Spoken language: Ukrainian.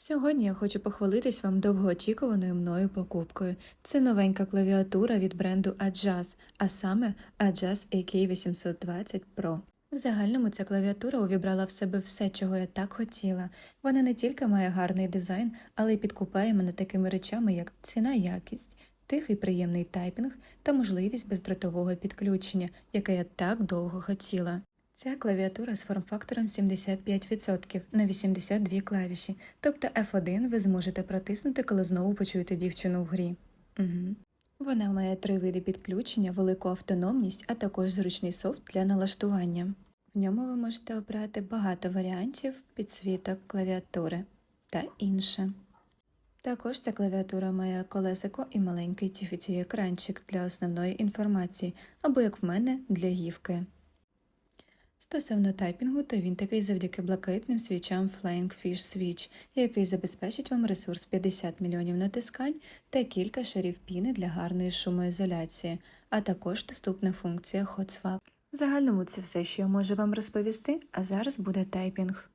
Сьогодні я хочу похвалитись вам довгоочікуваною мною покупкою. Це новенька клавіатура від бренду Adjust, а саме Adjust AK820 Pro. В загальному ця клавіатура увібрала в себе все, чого я так хотіла. Вона не тільки має гарний дизайн, але й підкупає мене такими речами, як ціна якість, тихий приємний тайпінг та можливість бездротового підключення, яке я так довго хотіла. Ця клавіатура з форм-фактором 75% на 82 клавіші, тобто F1 ви зможете протиснути, коли знову почуєте дівчину в грі. Угу. Вона має три види підключення, велику автономність, а також зручний софт для налаштування. В ньому ви можете обрати багато варіантів підсвіток клавіатури та інше. Також ця клавіатура має колесико і маленький TFT екранчик для основної інформації, або як в мене для гівки. Стосовно тайпінгу, то він такий завдяки блакитним свічам Flying Fish Switch, який забезпечить вам ресурс 50 мільйонів натискань та кілька шарів піни для гарної шумоізоляції, а також доступна функція HotSwap. В загальному це все, що я можу вам розповісти, а зараз буде тайпінг.